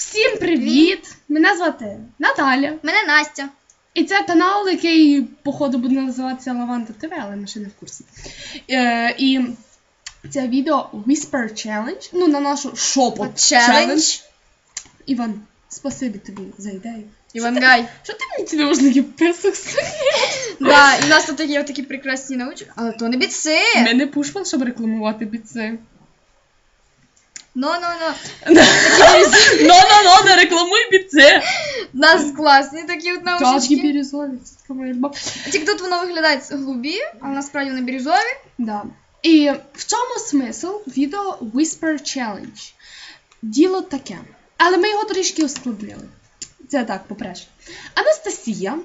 Всім привіт! Мене звати Наталя. Мене Настя. І це канал, який, походу, буде називатися Лаванда ТВ, але ми ще не в курсі. Е, і це відео Whisper Challenge. Ну, на нашу шопот Challenge. Іван, спасибі тобі за ідею. Івангай. Що ти мені ці наушники писок Да, і у нас тут є такі прекрасні научки. Але то не біци. Ми не пушван, щоб рекламувати біци. Ну. Ну-ну-ну, не рекламуй біци! У нас класні такі от наушнички. бірюзові, це така моя любов. Тільки тут воно виглядає голубі, а насправді вони бірюзові. Да. І в чому смисл відео Whisper Challenge? Діло таке. Але ми його трішки ускладнили. Це так, по-перше. Анастасія,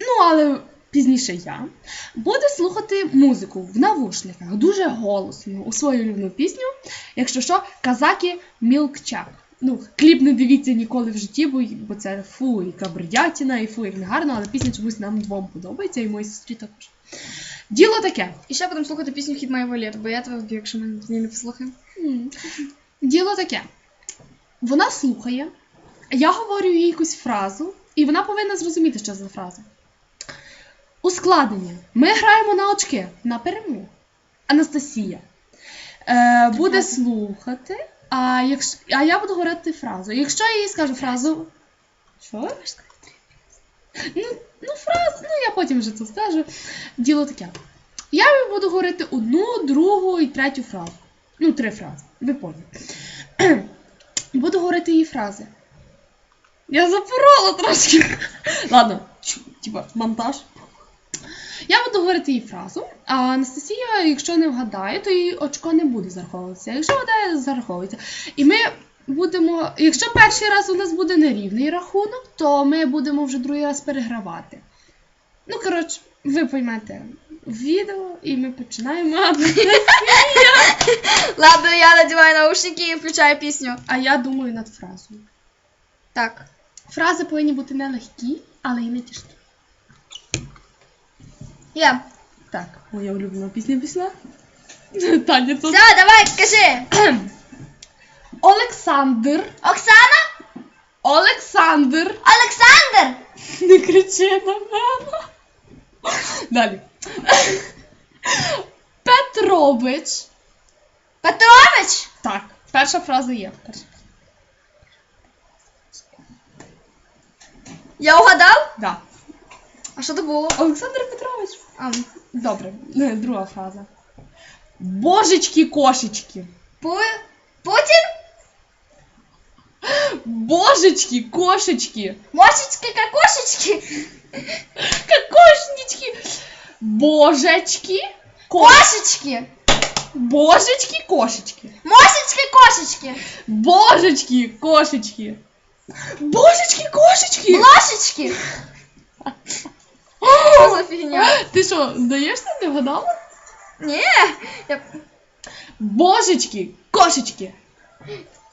ну але пізніше я, буде слухати музику в навушниках дуже голосно у свою улюблену пісню. Якщо що, казаки Milk Ну, кліп не дивіться ніколи в житті, бо, бо це фу, яка бредятіна, і фу, як негарно, але пісня чомусь нам двом подобається, і моїй сестрі також. Діло таке. І ще будемо слухати пісню Хід моєго літа, бо я тебе вб'ю, якщо ми з не послухаємо. Діло таке. Вона слухає, я говорю їй якусь фразу, і вона повинна зрозуміти, що за фраза. Ускладнення. Ми граємо на очки на перемогу. Анастасія е, буде слухати, а, якщо, а я буду говорити фразу. Якщо я їй скажу фразу. Що? Ну, ну, фразу, ну я потім вже це скажу. Діло таке. Я буду говорити одну, другу і третю фразу. Ну, три фрази. Ви поняли. Буду говорити її фрази. Я запорола трошки. Ладно, типа монтаж. Я буду говорити їй фразу, а Анастасія, якщо не вгадає, то її очко не буде зараховуватися. Якщо вгадає, зараховується. І ми будемо. Якщо перший раз у нас буде нерівний рахунок, то ми будемо вже другий раз перегравати. Ну, коротше, ви поймете відео, і ми починаємо. Ладно, я надіваю наушники і включаю пісню. А я думаю над фразою. Так. Фрази повинні бути не легкі, але й не тяжкі. Я. Так, моя улюблена пісня пішла. Таня тут. Все, давай, кажи. Олександр. Оксана? Олександр. Олександр? Не кричи на мене. Далі. Петрович. Петрович? Так, перша фраза є. Я угадав? Да. А що це було? Олександр Петрович. А, Добре, не, друга фраза. Божечки кошечки. Пу... Путін? Божечки кошечки. Мошечки, кокошечки? Кокошнички. Божечки. Ко... Кошечки? Божечки кошечки. Мошечки, кошечки? Божечки кошечки. Божечки кошечки. Ложечки? Що? Ти що, здаєшся, не вгадала? Ні, я, Божечки кошечки.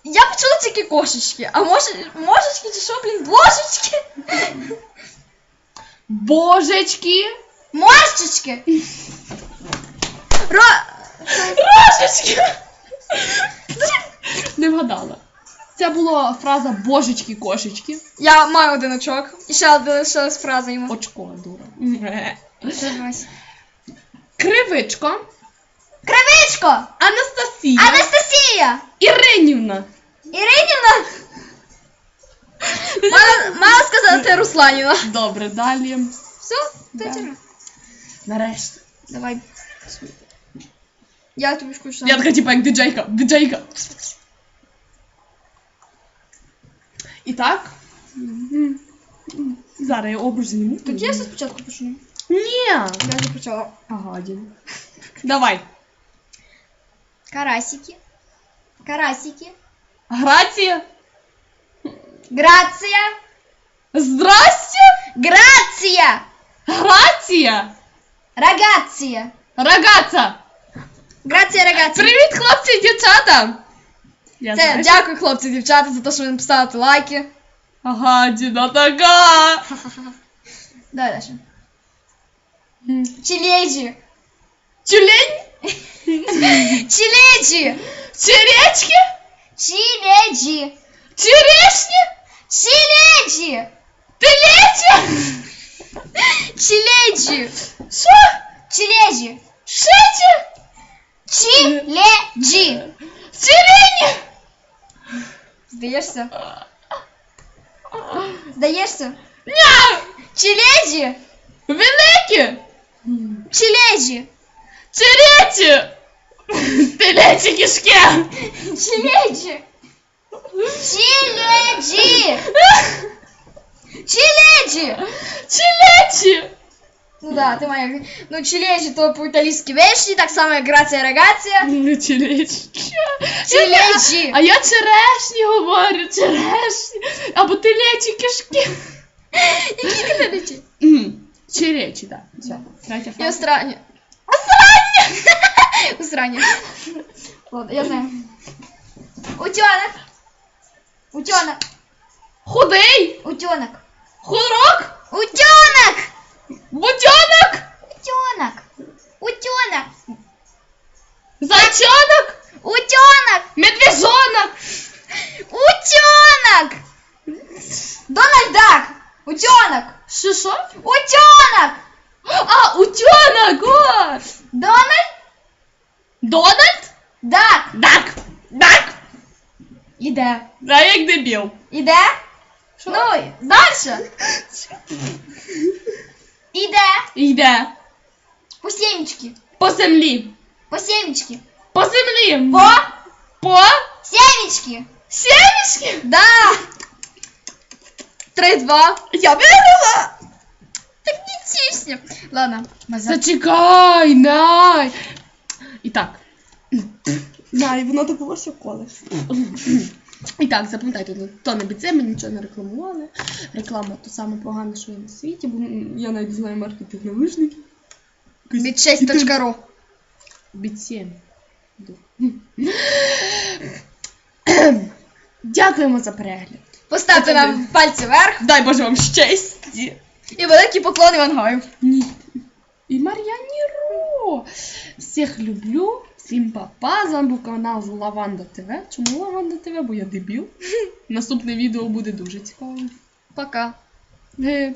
я почула тільки кошечки, а може, мошечки чи що, блін, ложечки? Божечки. Мошечки? Ро... Рожечки. Не вгадала. Це була фраза божечки кошечки. Я маю один очок. І ще одна лишилась фраза йому. Очко, дура. Дивись. Кривичко. Кривичко! Анастасія. Анастасія! Іринівна. Іринівна! Мала, мала сказати Русланіна. Добре, далі. Все, ти Да. Нарешті. Давай. Я тобі включу. Я така, типа, як диджейка. Диджейка. І так. Зараз я обруч зніму. Тоді я все спочатку почну. Ні. Я вже почала. Ага, дім. Давай. Карасики. Карасики. Грація. Грація. Здрастя. Грація. Грація. Рогація. Рагаця. Грація, рогація. Привіт, хлопці і дівчата. Я Це знаєш- дякую, хлопці, дівчата, за те, що ви написали лайки. Ага, діна така. Давай далі. Чилежі. Тюлень. Чилежі. Черечки. Чилежі. Черешні? Чиледжі! Телечі? Чиледжі! Що? Чиледжі! Шечі? Чиледжі! Сирені? Здаєшся? Здаєшся? Ня! Чиледжі! Великі? Чиледжі! Черечі? Телечі кишки? Чиледжі! Чиледжі! Чиледжі! Челечі? Ну да, ти моя. Ну, чиледжі то по-італійськи вещі, так само як грація регація. Ну, челечі. Чиледжі! А я черешні говорю, черешні. Або телечі кишки. Які католичі? Мгм. Черечі, так. Все. Третя І фраза. острання. Острання! Острання. Ладно, я знаю. Утенок. Утенок. Худий. Утенок. Хурок. Утенок! Будьонок. Утенок. Утенок. Зайчонок. Утенок. Медвежонок. Утенок. Дональд Дак. Утенок. Що? Утенок. А, утенок. О! Дональд Дональд? Дак. Дак. Дак. Іде. Да, як дебіл. Іде? Ну, дальше. Іде. Йде. По сімечки. По землі. По сімечки. По землі. По По сімечки. сімечки. Да. Три-два. Я виграла. Так не тісня. Ладно. Зачекай, най. І так. Най, воно ще колись. І так, запам'ятайте, то не біце, ми нічого не рекламували. Реклама то саме погане, що є на світі, бо я навіть знаю маркетинг навушників. Від6.ru. Біце. Дякуємо за перегляд. Поставте нам пальці вверх Дай Боже вам щастя. і великий поклон Івангаю. Ні. І Мар'яні Ро. Всіх люблю. Всім па-па. З вами був канал Лаванда ТВ. Чому Лаванда ТВ? Бо я дебіл. Наступне відео буде дуже цікавим. Пока. Е,